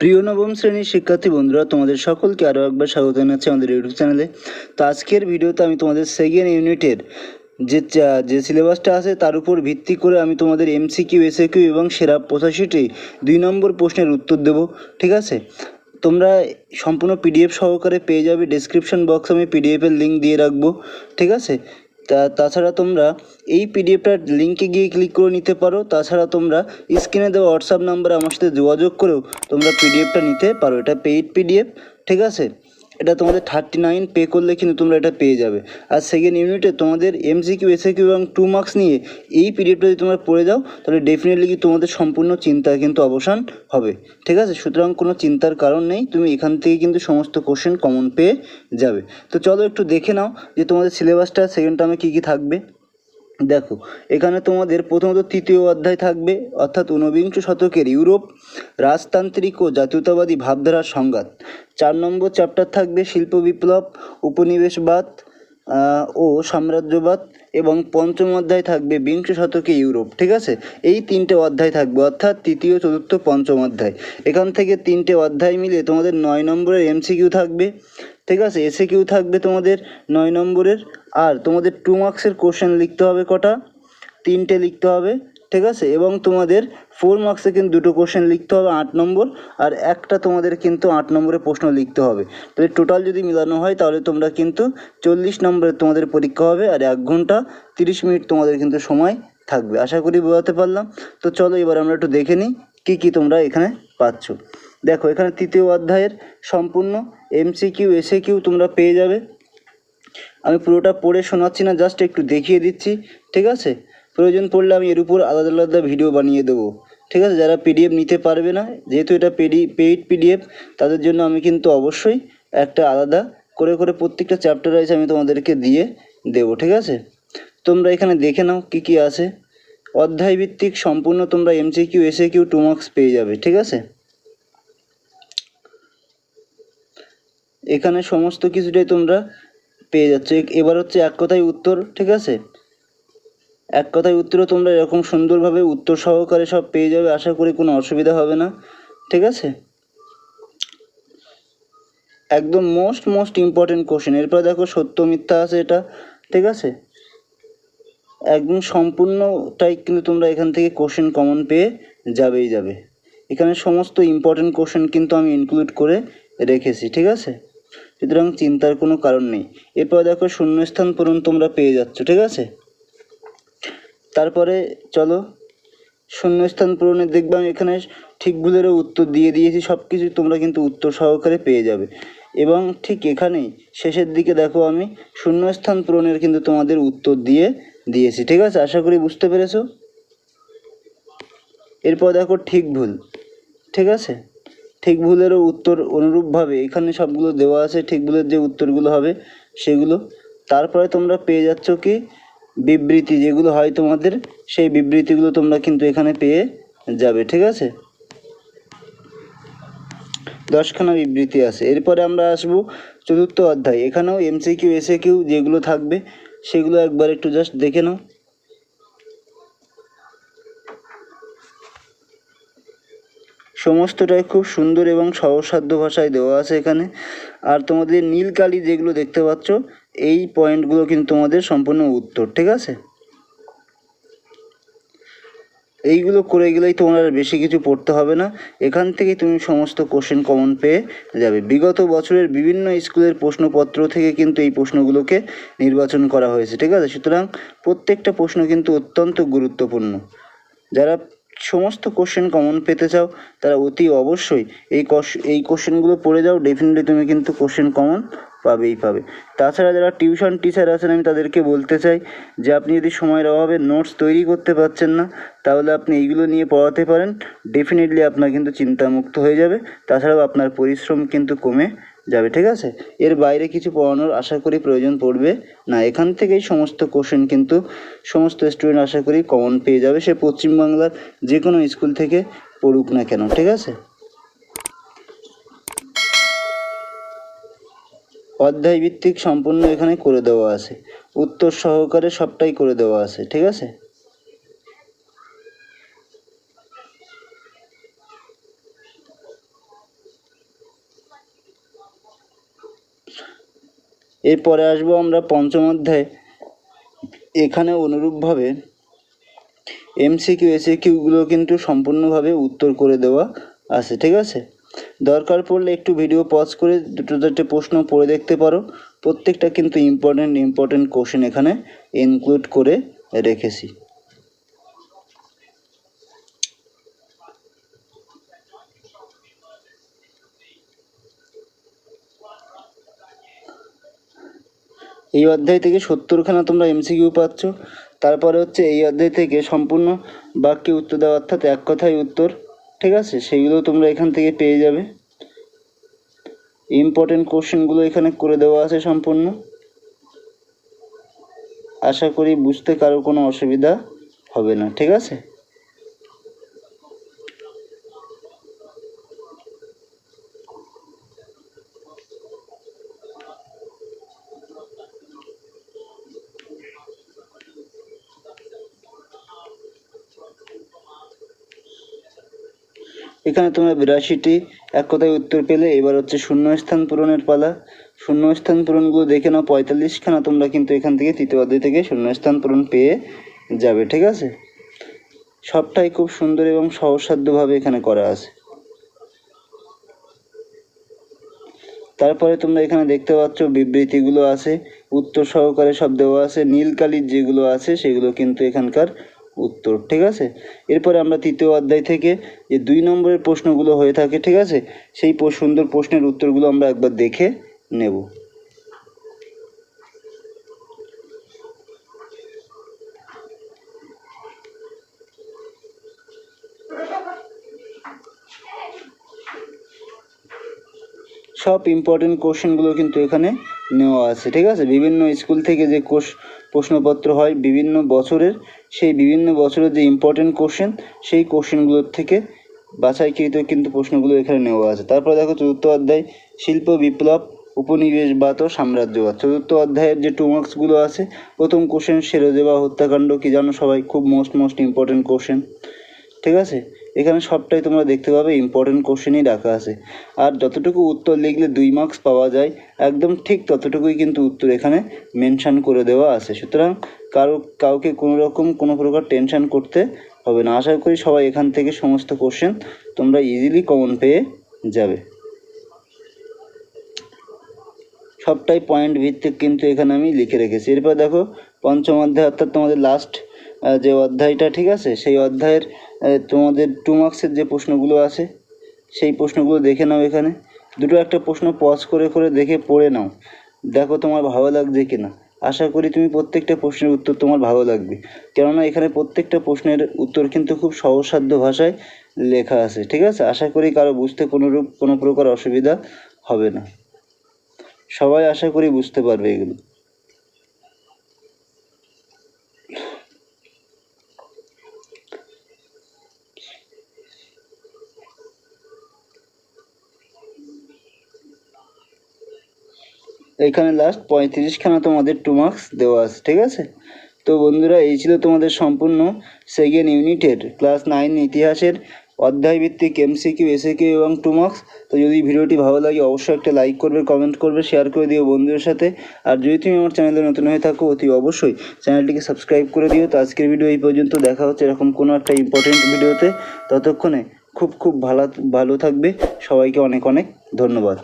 প্রিয় নবম শ্রেণির শিক্ষার্থী বন্ধুরা, তোমাদের সকলকে আরও একবার স্বাগত জানাচ্ছি আমাদের ইউটিউব চ্যানেলে। তো আজকের ভিডিওতে আমি তোমাদের সেকেন্ড ইউনিটের যে যে সিলেবাসটা আছে তার উপর ভিত্তি করে আমি তোমাদের এমসিকিউ, এসএকিউ এবং সেরা পঁচাশিটি দুই নম্বর প্রশ্নের উত্তর দেব, ঠিক আছে? তোমরা সম্পূর্ণ পিডিএফ সহকারে পেয়ে যাবে ডেসক্রিপশন বক্সে আমি পিডিএফের লিঙ্ক দিয়ে রাখব, ঠিক আছে? তাছাড়া তোমরা এই পিডিএফটার লিঙ্কে গিয়ে ক্লিক করে নিতে পারো। তাছাড়া তোমরা স্ক্রিনে দেওয়া হোয়াটসঅ্যাপ নাম্বারে আমার সাথে যোগাযোগ করেও তোমরা পিডিএফটা নিতে পারো। এটা পেইড পিডিএফ ঠিক আছে? এটা তোমাদের থার্টি নাইন পে করলে কিন্তু তোমরা এটা পেয়ে যাবে। আর সেকেন্ড ইউনিটে তোমাদের এমসিকিউ এসএকিউ এবং টু মার্কস নিয়ে এই পিরিয়ডটা যদি তোমরা পড়ে যাও, তাহলে ডেফিনেটলি কি তোমাদের সম্পূর্ণ চিন্তা কিন্তু অবসান হবে। ঠিক আছে? সুতরাং কোনো চিন্তার কারণ নেই, তুমি এখান থেকে কিন্তু সমস্ত কোশ্চেন কমন পেয়ে যাবে। তো চলো একটু দেখে নাও যে তোমাদের সিলেবাসটা সেকেন্ড টার্মে কী কী থাকবে। দেখো, এখানে তোমাদের প্রথমত তৃতীয় অধ্যায় থাকবে, অর্থাৎ ঊনবিংশ শতকের ইউরোপ, রাজতান্ত্রিক ও জাতীয়তাবাদী ভাবধারার সংঘাত। চার নম্বর চ্যাপ্টার থাকবে শিল্প বিপ্লব, উপনিবেশবাদ ও সাম্রাজ্যবাদ, এবং পঞ্চম অধ্যায় থাকবে বিংশ শতকে ইউরোপ, ঠিক আছে? এই তিনটে অধ্যায় থাকবে, অর্থাৎ তৃতীয়, চতুর্থ, পঞ্চম অধ্যায়। এখান থেকে তিনটে অধ্যায় মিলে তোমাদের নয় নম্বরের এমসিকিউ থাকবে। ঠিক আছে এসে কিউ থাকবে তোমাদের নয় নম্বরের, আর তোমাদের টু মার্কসের কোশ্চেন লিখতে হবে কটা? তিনটে লিখতে হবে, ঠিক আছে? এবং তোমাদের ফোর মার্কসে কিন্তু দুটো কোশ্চেন লিখতে হবে আট নম্বর, আর একটা তোমাদের কিন্তু আট নম্বরের প্রশ্ন লিখতে হবে। তাহলে টোটাল যদি মিলানো হয়, তাহলে তোমরা কিন্তু চল্লিশ নম্বরে তোমাদের পরীক্ষা হবে, আর এক ঘণ্টা তিরিশ মিনিট তোমাদের কিন্তু সময় থাকবে। আশা করি বোঝাতে পারলাম। তো চলো এবার আমরা একটু দেখে নিই, কী কী তোমরা এখানে পাচ্ছ। দেখো, এখানে তৃতীয় অধ্যায়ের সম্পূর্ণ এমসিকিউ এসএ কিউ তোমরা পেয়ে যাবে। আমি পুরোটা পড়ে শোনাচ্ছি না জাস্ট একটু দেখিয়ে দিচ্ছি, ঠিক আছে? প্রয়োজন পড়লে আমি এর উপর আলাদা আলাদা ভিডিও বানিয়ে দেবো, ঠিক আছে? যারা পিডিএফ নিতে পারবে না, যেহেতু এটা পেডি পেইড পিডিএফ তাদের জন্য আমি কিন্তু অবশ্যই একটা আলাদা করে করে প্রত্যেকটা চ্যাপ্টার আছে আমি তোমাদেরকে দিয়ে দেবো, ঠিক আছে? তোমরা এখানে দেখে নাও কী কী আছে। অধ্যায় ভিত্তিক সম্পূর্ণ তোমরা MCQ SAQ two marks পেয়ে যাবে, ঠিক আছে? এখানে সমস্ত কিছুটাই তোমরা পেয়ে যাচ্ছ। এবার হচ্ছে এক কথায় উত্তর, ঠিক আছে? এক কথায় উত্তরও তোমরা এরকম সুন্দরভাবে উত্তর সহকারে সব পেয়ে যাবে, আশা করি কোনো অসুবিধা হবে না, ঠিক আছে? একদম মোস্ট মোস্ট ইম্পর্টেন্ট কোশ্চেন এরপর দেখো সত্য, মিথ্যা আছে এটা, ঠিক আছে? একদম সম্পূর্ণটাই কিন্তু তোমরা এখান থেকে কোশ্চেন কমন পেয়ে যাবেই যাবে। এখানে সমস্ত ইম্পর্টেন্ট কোশ্চেন কিন্তু আমি ইনক্লুড করে রেখেছি, ঠিক আছে? সুতরাং চিন্তার কোনো কারণ নেই। এরপর দেখো শূন্যস্থান পূরণ তোমরা পেয়ে যাচ্ছ, ঠিক আছে? তারপরে চলো, শূন্যস্থান পূরণের দেখবে আমি এখানে ঠিক ভুলেরও উত্তর দিয়ে দিয়েছি সব কিছু তোমরা কিন্তু উত্তর সহকারে পেয়ে যাবে। এবং ঠিক এখানেই, শেষের দিকে দেখো আমি শূন্যস্থান পূরণের কিন্তু তোমাদের উত্তর দিয়ে দিয়েছি, ঠিক আছে? আশা করি বুঝতে পেরেছ? এরপর দেখো ঠিক ভুল, ঠিক আছে? ঠিক ভুলেরও উত্তর অনুরূপভাবে এখানে সবগুলো দেওয়া আছে, ঠিক ভুলের যে উত্তরগুলো হবে সেগুলো। তারপরে তোমরা পেয়ে যাচ্ছ কি? বিবৃতি, যেগুলো হয় তোমাদের, সেই বিবৃতিগুলো তোমরা কিন্তু এখানে পেয়ে যাবে, ঠিক আছে? দশখানা বিবৃতি আছে। এরপরে আমরা আসব চতুর্থ অধ্যায়। এখানেও এমসিকিউ এসএ কিউ যেগুলো থাকবে, সেগুলো একবার একটু জাস্ট দেখে নাও। সমস্তটাই খুব সুন্দর এবং সহসাধ্য ভাষায় দেওয়া আছে এখানে। আর তোমাদের নীল কালি যেগুলো দেখতে পাচ্ছ, এই পয়েন্টগুলো কিন্তু তোমাদের সম্পূর্ণ উত্তর, ঠিক আছে? এইগুলো করে গেলেই তোমার আর বেশি কিছু পড়তে হবে না। এখান থেকেই তুমি সমস্ত কোশ্চেন কমন পেয়ে যাবে। বিগত বছরের বিভিন্ন স্কুলের প্রশ্নপত্র থেকে কিন্তু এই প্রশ্নগুলোকে নির্বাচন করা হয়েছে, ঠিক আছে? সুতরাং প্রত্যেকটা প্রশ্ন কিন্তু অত্যন্ত গুরুত্বপূর্ণ। যারা সমস্ত কোশ্চেন কমন পেতে চাও তারা অতি অবশ্যই এই এই কোশ্চেনগুলো পড়ে যাও ডেফিনেটলি তুমি কিন্তু কোশ্চেন কমন পাবেই পাবে। তাছাড়া যারা টিউশন টিচার আছেন, আমি তাদেরকে বলতে চাই যে আপনি যদি সময়ের অভাবে নোটস তৈরি করতে পারছেন না, তাহলে আপনি এইগুলো নিয়ে পড়াতে পারেন ডেফিনেটলি আপনার কিন্তু চিন্তামুক্ত হয়ে যাবে। তাছাড়াও আপনার পরিশ্রম কিন্তু কমে যাবে, ঠিক আছে? এর বাইরে কিছু পড়ানোর আশা করি প্রয়োজন পড়বে না। এখান থেকেই সমস্ত কোশ্চেন কিন্তু সমস্ত স্টুডেন্ট আশা করি কমন পেয়ে যাবে। সে পশ্চিমবাংলার যে কোনো স্কুল থেকে পড়ুক না কেন, ঠিক আছে? অধ্যায় ভিত্তিক সম্পূর্ণ এখানে করে দেওয়া আছে। উত্তর সহকারে সবটাই করে দেওয়া আছে, ঠিক আছে? এরপরে আসব আমরা পঞ্চম অধ্যায়। এখানে অনুরূপভাবে এমসিকিউ এসিকিউগুলো কিন্তু সম্পূর্ণভাবে উত্তর করে দেওয়া আছে, ঠিক আছে? দরকার পড়লে একটু ভিডিও পজ করে দুটো চারটে প্রশ্ন পড়ে দেখতে পারো। প্রত্যেকটা কিন্তু ইম্পর্টেন্ট ইম্পর্টেন্ট কোশ্চেন এখানে ইনক্লুড করে রেখেছি। এই অধ্যায় থেকে সত্তরখানা তোমরা এমসিকিউ পাচ্ছ। তারপরে হচ্ছে এই অধ্যায় থেকে সম্পূর্ণ বাক্যে উত্তর দেওয়া, অর্থাৎ এক কথায় উত্তর, ঠিক আছে? সেইগুলো তোমরা এখান থেকে পেয়ে যাবে। ইম্পর্টেন্ট কোশ্চেনগুলো এখানে করে দেওয়া আছে সম্পূর্ণ। আশা করি বুঝতে কারও কোনো অসুবিধা হবে না, ঠিক আছে? এখানে তোমরা বিরাশিটি, এক কথায় উত্তর পেলে এবার হচ্ছে শূন্যস্থান পূরণের পালা। শূন্যস্থান পূরণগুলো দেখে নাও, পঁয়তাল্লিশখানা তোমরা কিন্তু এখান থেকে তৃতীয় অধ্যায় থেকে শূন্যস্থান পূরণ পেয়ে যাবে, ঠিক আছে? সবটাই খুব সুন্দর এবং সহসাধ্যভাবে এখানে করা আছে। তারপরে তোমরা এখানে দেখতে পাচ্ছ বিবৃতিগুলো আছে, উত্তর সহকারে সব দেওয়া আছে, নীলকালির যেগুলো আছে সেগুলো কিন্তু এখানকার উত্তর, ঠিক আছে? এরপরে আমরা তৃতীয় অধ্যায় থেকে যে দুই নম্বরের প্রশ্নগুলো হয়ে থাকে, ঠিক আছে? সেই সুন্দর প্রশ্নের উত্তরগুলো আমরা একবার দেখে নেব। সব ইম্পর্টেন্ট কোশ্চেনগুলো কিন্তু এখানে নেওয়া আছে, ঠিক আছে? বিভিন্ন স্কুল থেকে যে কোশ প্রশ্নপত্র হয় বিভিন্ন বছরের। সেই বিভিন্ন বছরের যে ইম্পর্টেন্ট কোশ্চেন সেই কোশ্চেনগুলোর থেকে বাছাইকৃত কিন্তু প্রশ্নগুলো এখানে নেওয়া আছে। তারপর দেখো চতুর্থ অধ্যায়, শিল্প, বিপ্লব উপনিবেশবাদ ও সাম্রাজ্যবাদ। চতুর্থ অধ্যায়ের যে টু মার্কসগুলো আছে, প্রথম কোশ্চেন সেরোজেবা হত্যাকাণ্ড, কি জানো সবাই? খুব মোস্ট মোস্ট ইম্পর্টেন্ট কোশ্চেন ঠিক আছে? এখানে সবটাই তোমরা দেখতে পাবে ইম্পর্টেন্ট কোশ্চেনই রাখা আছে। আর যতটুকু উত্তর লিখলে দুই মার্কস পাওয়া যায়, একদম ঠিক ততটুকুই কিন্তু উত্তর এখানে মেনশান করে দেওয়া আছে। সুতরাং কারও, কাউকে কোনো রকম কোনো প্রকার টেনশন করতে হবে না। আশা করি সবাই এখান থেকে সমস্ত কোশ্চেন তোমরা ইজিলি কমন পেয়ে যাবে। সবটাই পয়েন্ট ভিত্তিক কিন্তু এখানে আমি লিখে রেখেছি। এরপর দেখো, পঞ্চম অধ্যায় অর্থাৎ তোমাদের লাস্ট যে অধ্যায়টা, ঠিক আছে? সেই অধ্যায়ের তোমাদের টু মার্কসের যে প্রশ্নগুলো আছে, সেই প্রশ্নগুলো দেখে নাও এখানে। দুটো একটা প্রশ্ন পজ করে করে দেখে পড়ে নাও। দেখো তোমার ভালো লাগছে কিনা। আশা করি তুমি প্রত্যেকটা প্রশ্নের উত্তর তোমার ভালো লাগবে। কেননা এখানে প্রত্যেকটা প্রশ্নের উত্তর কিন্তু খুব সহসাধ্য ভাষায় লেখা আছে, ঠিক আছে? আশা করি কারও বুঝতে কোনো রূপ কোনো প্রকার অসুবিধা হবে না। সবাই আশা করি বুঝতে পারবে এগুলো। এখানে লাস্ট পঁয়ত্রিশখানা তোমাদের টু মার্কস দেওয়া আছে, ঠিক আছে? তো বন্ধুরা, এই ছিল তোমাদের সম্পূর্ণ সেকেন্ড ইউনিটের ক্লাস নাইন ইতিহাসের অধ্যায় ভিত্তিক এমসিকিউ এসিকিউ এবং টু মার্কস তো যদি ভিডিওটি ভালো লাগে, অবশ্যই একটা লাইক করবে কমেন্ট করবে শেয়ার করে দিও বন্ধুদের সাথে। আর যদি তুমি আমার চ্যানেলে নতুন হয়ে থাকো, অতি অবশ্যই চ্যানেলটিকে সাবস্ক্রাইব করে দিও। তো আজকের ভিডিও এই পর্যন্ত, দেখা হচ্ছে এরকম কোনো একটা ইম্পর্টেন্ট ভিডিওতে ততক্ষণে খুব খুব ভালো ভালো থাকবে। সবাইকে অনেক অনেক ধন্যবাদ।